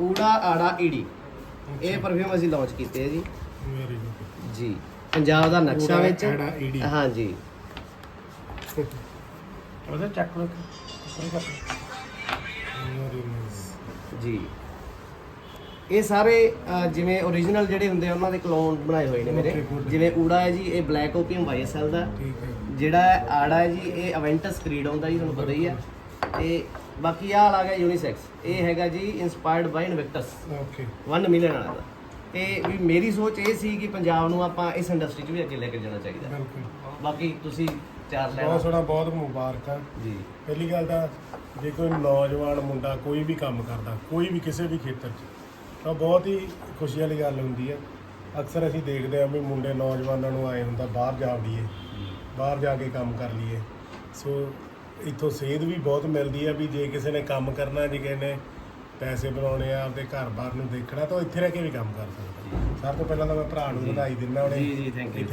ਊੜਾ ਆੜਾ ਈੜੀ। ਇਹ ਪਰਫਿਊਮ ਅਸੀਂ ਲਾਂਚ ਕੀਤੇ ਹੈ ਜੀ। ਵੈਰੀ ਗੁੱਡ ਜੀ। ਪੰਜਾਬ ਦਾ ਨਕਸ਼ਾ ਊੜਾ, ਵਿੱਚ। ਆੜਾ, ਈੜੀ। ਹਾਂਜੀ ਉਹਦਾ ਚੱਕ ਲੋ ਵੈਰੀ ਨਾਈਸ ਜੀ। ਇਹ ਸਾਰੇ ਅ, ਜਿਵੇਂ origignal ਜਿਹੜੇ ਹੁੰਦੇ ਆ ਉਹਨਾਂ ਦੇ ਕਲੋਨ ਬਣਾਏ ਹੋਏ ਨੇ ਮੇਰੇ। Okay, good. ਜਿਵੇਂ ਊੜਾ ਹੈ ਜੀ ਇਹ ਬਲੈਕ ਓਪੀਅਮ ਵਾਈਐਸਐਲ ਦਾ। ਠੀਕ ਹੈ ਜਿਹੜਾ ਹੈ ਆੜਾ ਹੈ ਜੀ ਇਹ ਅਵੈਂਟਸ ਕ੍ਰੀਡ ਆਉਂਦਾ ਜੀ ਤੁਹਾਨੂੰ ਪਤਾ ਹੀ ਹੈ। ਤੇ ਬਾਕੀ ਆਹ ਵਾਲਾ ਹੈਗਾ ਯੂਨੀਸੈਕਸ ਇਹ ਹੈਗਾ ਜੀ inspired by Invictus okay 1 million ਵਾਲਾ ਦਾ ਤੇ ਵੀ ਮੇਰੀ ਸੋਚ ਇਹ ਸੀ ਕਿ ਪੰਜਾਬ ਨੂੰ ਆਪਾਂ ਇਸ ਇੰਡਸਟਰੀ 'ਚ ਵੀ ਅੱਗੇ ਲੈ ਕੇ ਜਾਣਾ ਚਾਹੀਦਾ। ਬਿਲਕੁਲ। ਬਾਕੀ ਤੁਸੀਂ ਚਾਰ ਬਹੁਤ ਲੈਣਾ ਸੋਹਣਾ ਬਹੁਤ ਮੁਬਾਰਕਾਂ ਜੀ। ਪਹਿਲੀ ਗੱਲ ਤਾਂ ਜੇ ਕੋਈ ਨੌਜਵਾਨ ਮੁੰਡਾ ਕੋਈ ਵੀ ਕੰਮ ਕਰਦਾ ਕੋਈ ਵੀ ਕਿਸੇ ਵੀ ਖੇਤਰ 'ਚ ਤਾਂ ਬਹੁਤ ਹੀ ਖੁਸ਼ੀ ਵਾਲੀ ਗੱਲ ਹੁੰਦੀ ਹੈ ਅਕਸਰ ਅਸੀਂ ਦੇਖਦੇ ਹਾਂ ਵੀ ਮੁੰਡੇ ਨੌਜਵਾਨਾਂ ਨੂੰ ਆਏ ਹੁੰਦਾ ਬਾਹਰ ਜਾ ਵੜੀਏ ਬਾਹਰ ਜਾ ਕੇ ਕੰਮ ਕਰ ਲਈਏ। ਸੋ ਇੱਥੋਂ ਸੇਧ ਵੀ ਬਹੁਤ ਮਿਲਦੀ ਹੈ ਵੀ ਜੇ ਕਿਸੇ ਨੇ ਕੰਮ ਕਰਨਾ ਜੇ ਕਿਸੇ ਨੇ ਪੈਸੇ ਬਣਾਉਣੇ ਆ ਆਪਦੇ ਘਰ-ਬਾਰ ਨੂੰ ਦੇਖਣਾ ਤਾਂ ਉਹ ਇੱਥੇ ਰਹਿ ਕੇ ਵੀ ਕੰਮ ਕਰ ਸਕਦਾ। ਸਭ ਤੋਂ ਪਹਿਲਾਂ ਤਾਂ ਮੈਂ ਭਰਾ ਨੂੰ ਵਧਾਈ ਦਿੰਦਾ ਉਹਨੇ ਜੀ, ਜੀ, you. ਇੱਥੇ